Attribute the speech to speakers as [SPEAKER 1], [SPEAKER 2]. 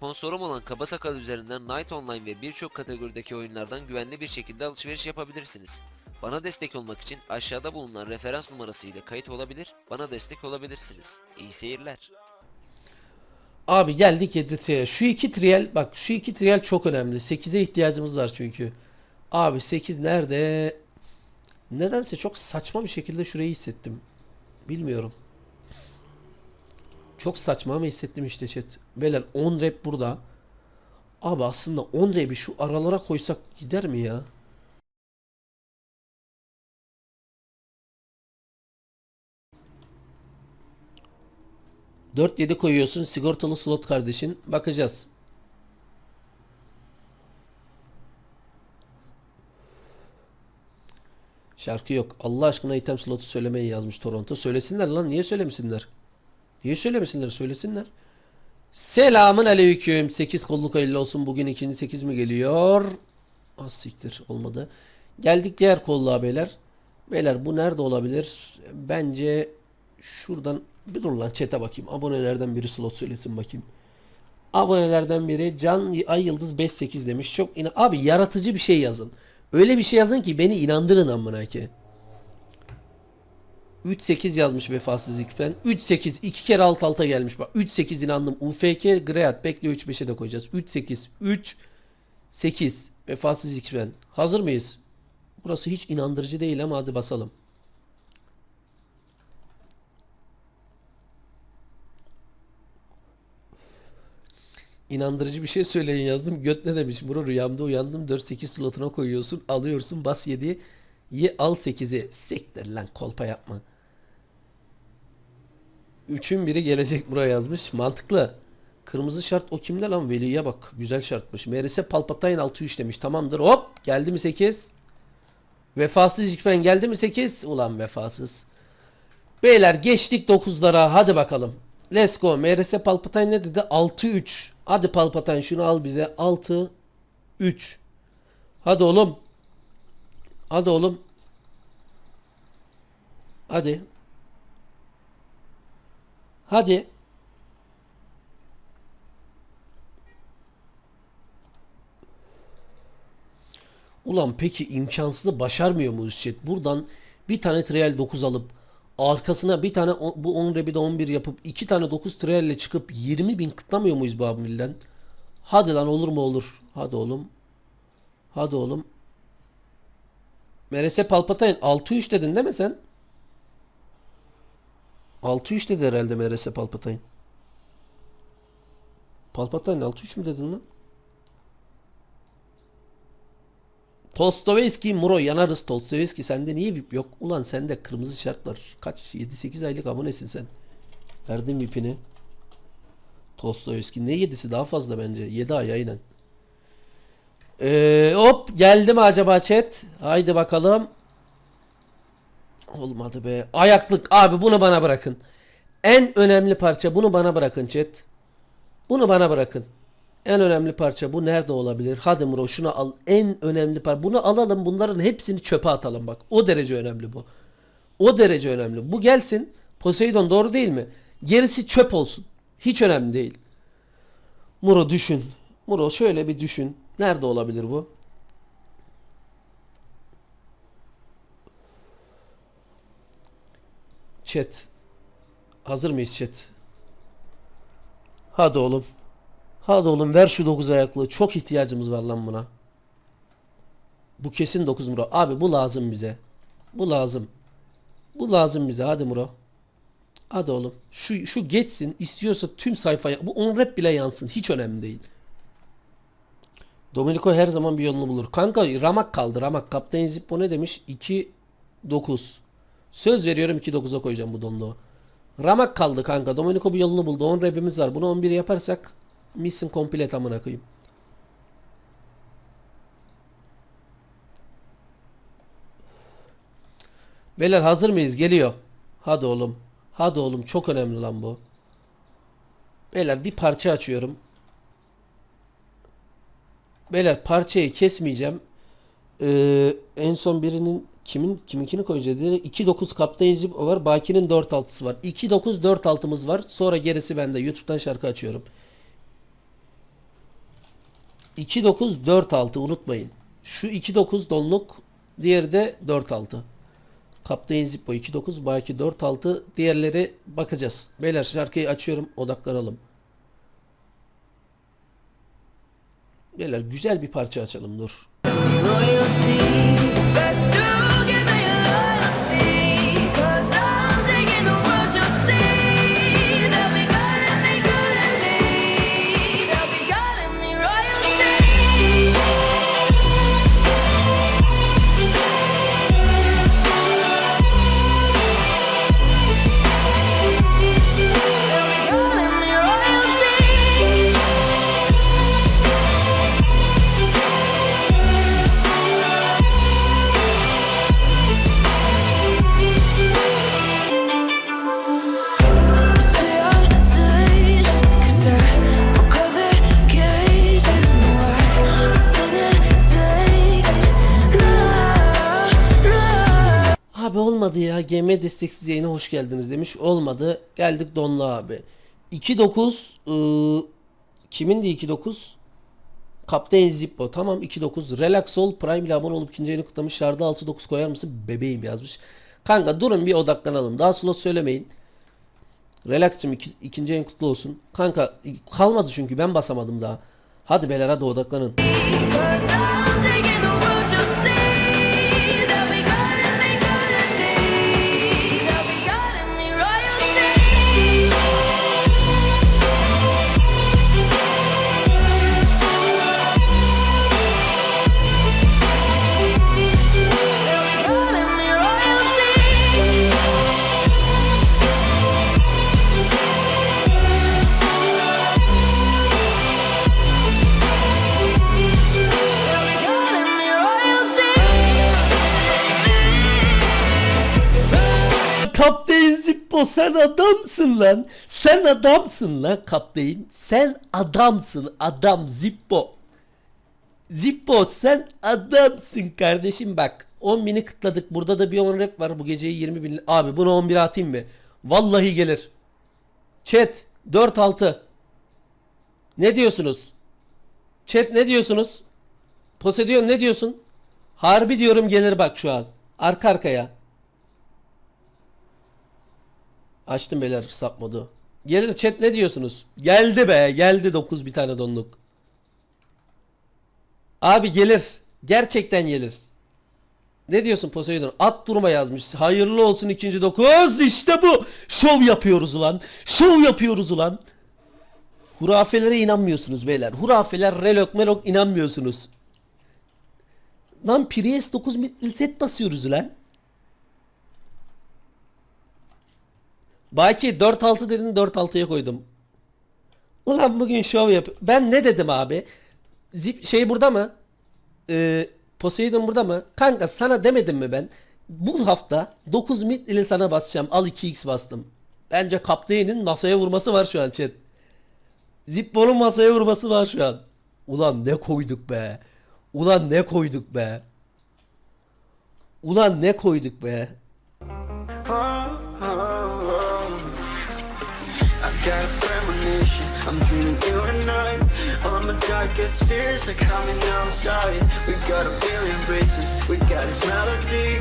[SPEAKER 1] Sponsorum olan Kaba Sakal üzerinden Night Online ve birçok kategorideki oyunlardan güvenli bir şekilde alışveriş yapabilirsiniz. Bana destek olmak için aşağıda bulunan referans numarası ile kayıt olabilir, bana destek olabilirsiniz. İyi seyirler.
[SPEAKER 2] Abi geldik 7 trial. Şu iki trial bak şu iki trial çok önemli. 8'e ihtiyacımız var çünkü. Abi 8 nerede? Nedense çok saçma bir şekilde şurayı hissettim. Bilmiyorum. Çok saçma ama hissettim işte chat. Beyler 10 rep burada. Abi aslında 10 rep'i şu aralara koysak gider mi ya? Dört yedi koyuyorsun sigortalı slot kardeşin. Bakacağız. Şarkı yok. Allah aşkına item slotu söylemeyi yazmış Toronto. Söylesinler lan. Niye söylemesinler? Niye söylemesinler? Söylesinler. Selamın aleyküm. 8 kolluk hayırlı olsun. Bugün ikinci 8 mi geliyor? Az siktir. Olmadı. Geldik diğer kolluğa beyler. Beyler bu nerede olabilir? Bence şuradan bir dur lan chat'e bakayım. Abonelerden biri slot söylesin bakayım. Abonelerden biri Can Ay Yıldız 58 demiş. Çok ina abi yaratıcı bir şey yazın. Öyle bir şey yazın ki beni inandırın amına ki. 3-8 yazmış vefasız ikfen. 3-8 iki kere alt alta gelmiş bak. 3-8 inandım. UFK Great bekle 3-5'e de koyacağız. 3-8 3 8 vefasız ikfen. Hazır mıyız? Burası hiç inandırıcı değil ama hadi basalım. İnandırıcı bir şey söyleyin yazdım. Göt ne demiş? Bro rüyamda uyandım. 4-8 slotuna koyuyorsun. Alıyorsun. Bas 7'yi. Ye al 8'i. Siktir lan kolpa yapma. Üçün biri gelecek buraya yazmış. Mantıklı. Kırmızı şart o kimde lan? Veli'ye bak. Güzel şartmış. Meğerse Palpatine 6-3 demiş. Tamamdır. Hop. Geldi mi 8? Vefasız İkfen geldi mi 8? Ulan vefasız. Beyler geçtik 9'lara. Hadi bakalım. Let's go. MRS Palpatine ne dedi? 6-3. Hadi Palpatine şunu al bize. 6-3. Hadi oğlum. Hadi oğlum. Hadi. Hadi. Ulan peki imkansızı başarmıyor muyuz chat? Buradan bir tane trial 9 alıp arkasına bir tane bu 10 rebi de 11 yapıp iki tane 9 trial ile çıkıp 20 bin kıtlamıyor muyuz bu abimilden? Hadi lan olur mu olur. Hadi oğlum. Hadi oğlum. Merese Palpatine 6-3 dedin değil mi sen? 6-3 dedi herhalde Merese Palpatine. Palpatine 6-3 mü dedin lan? Tolstoyski Muro yanarız Tolstoyski sende niye VIP yok? Ulan sende kırmızı şartlar. Kaç? 7-8 aylık abonesin sen. Verdim VIP'ini. Tolstoyski ne 7'si daha fazla bence. 7 ay aynen. Ee, hop geldi mi acaba chat? Haydi bakalım. Olmadı be. Ayaklık abi bunu bana bırakın. En önemli parça bunu bana bırakın chat. Bunu bana bırakın. En önemli parça bu nerede olabilir? Hadi Muro şunu al. En önemli parça. Bunu alalım bunların hepsini çöpe atalım bak. O derece önemli bu. O derece önemli. Bu gelsin. Poseidon doğru değil mi? Gerisi çöp olsun. Hiç önemli değil. Muro düşün. Muro şöyle bir düşün. Nerede olabilir bu? Chat. Hazır mıyız chat? Hadi oğlum. Hadi oğlum ver şu 9 ayaklı. Çok ihtiyacımız var lan buna. Bu kesin 9 Muro. Abi bu lazım bize. Bu lazım. Bu lazım bize. Hadi Muro. Hadi oğlum. Şu şu geçsin. İstiyorsa tüm sayfaya bu 10 rep bile yansın. Hiç önemli değil. Domenico her zaman bir yolunu bulur. Kanka ramak kaldı. Ramak. Kaptan Zippo ne demiş? 2 9. Söz veriyorum 2 9'a koyacağım bu donluğu. Ramak kaldı kanka. Domenico bir yolunu buldu. 10 repimiz var. Bunu 11 yaparsak mission complete amına koyayım. Beyler hazır mıyız? Geliyor. Hadi oğlum. Hadi oğlum. Çok önemli lan bu. Beyler bir parça açıyorum. Beyler parçayı kesmeyeceğim. Ee, en son birinin kimin kiminkini koyacağız dedi. 2.9 Kaptan Zip var. Baki'nin 4.6'sı var. 2.9 4.6'mız var. Sonra gerisi bende. YouTube'dan şarkı açıyorum. 2.9 4.6 unutmayın. Şu 2.9 donluk diğeri de 4.6. Kaptan Zippo 2.9 Baki 4.6 diğerleri bakacağız. Beyler şarkıyı açıyorum odaklanalım. Beyler güzel bir parça açalım dur. Abi olmadı ya. GM desteksiz yayına hoş geldiniz demiş. Olmadı. Geldik Donlu abi. 2.9 ıı, kimindi 2.9? Kaptan Zippo. Tamam 2.9. Relax ol. Prime ile abone olup ikinci yayını kutlamış. Şarda 6.9 koyar mısın? Bebeğim yazmış. Kanka durun bir odaklanalım. Daha slot söylemeyin. Relax'cım iki, ikinci yayın kutlu olsun. Kanka kalmadı çünkü ben basamadım daha. Hadi beyler hadi odaklanın. Zippo sen adamsın lan. Sen adamsın lan kaptan. Sen adamsın adam Zippo. Zippo sen adamsın kardeşim bak. 10 bini kıtladık. Burada da bir 10 rep var. Bu geceyi 20 bin. Abi bunu 11 atayım mı? Vallahi gelir. Chat 4-6. Ne diyorsunuz? Chat ne diyorsunuz? Poseidon ne diyorsun? Harbi diyorum gelir bak şu an. Arka arkaya. Açtım beyler sap modu. Gelir chat ne diyorsunuz? Geldi be geldi 9 bir tane donluk. Abi gelir. Gerçekten gelir. Ne diyorsun Poseidon? At durma yazmış. Hayırlı olsun ikinci 9. İşte bu. Şov yapıyoruz ulan. Şov yapıyoruz ulan. Hurafelere inanmıyorsunuz beyler. Hurafeler relok melok inanmıyorsunuz. Lan Prius 9 set basıyoruz lan. Baki 4-6 dedin 4-6'ya koydum. Ulan bugün şov yap. Ben ne dedim abi? Zip şey burada mı? Ee, Poseidon burada mı? Kanka sana demedim mi ben? Bu hafta 9 mid ile sana basacağım. Al 2x bastım. Bence Kaptay'ın masaya vurması var şu an chat. Zippo'nun masaya vurması var şu an. Ulan ne koyduk be. Ulan ne koyduk be. Ulan ne koyduk be.
[SPEAKER 3] Premonition, I'm dreaming you and I. All my darkest fears are coming outside. We got a billion races, we got this melody